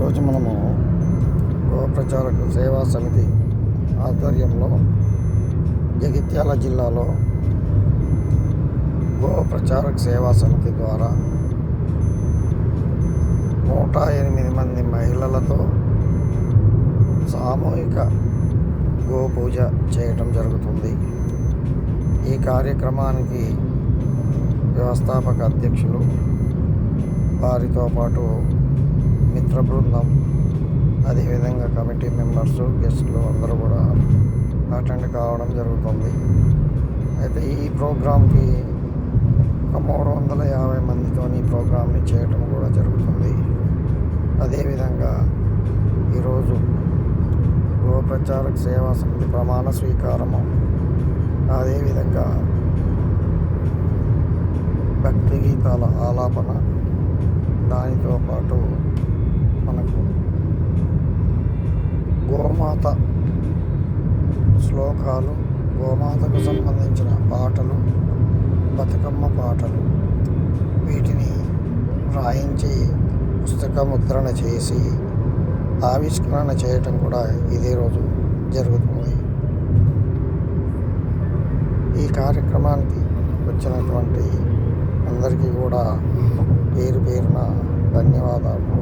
ఈరోజు మనము గో ప్రచారక సేవా సమితి ఆధ్వర్యంలో జగిత్యాల జిల్లాలో గోప్రచారక సేవా సమితి ద్వారా నూట ఎనిమిది మంది మహిళలతో సామూహిక గోపూజ చేయటం జరుగుతుంది. ఈ కార్యక్రమానికి వ్యవస్థాపక అధ్యక్షులు వారితో పాటు మిత్ర బృందం అదేవిధంగా కమిటీ మెంబర్స్ గెస్టులు అందరూ కూడా అటెండ్ కావడం జరుగుతుంది. అయితే ఈ ప్రోగ్రాంకి ఒక మూడు వందల యాభై మందితో ఈ ప్రోగ్రామ్ని చేయటం కూడా జరుగుతుంది. అదేవిధంగా ఈరోజు గృహప్రచారక సేవా సమితి ప్రమాణ స్వీకారము. అదేవిధంగా భక్తి గీతాల ఆలాపన. దానితో పాటు గోమాత శ్లోకాలు గోమాతకు సంబంధించిన పాటలు బతుకమ్మ పాటలు. వీటిని రాయించి పుస్తక ముద్రణ చేసి ఆవిష్కరణ చేయటం కూడా ఇదే రోజు జరుగుతుంది. ఈ కార్యక్రమానికి వచ్చినటువంటి అందరికీ కూడా పేరు పేరున ధన్యవాదాలు.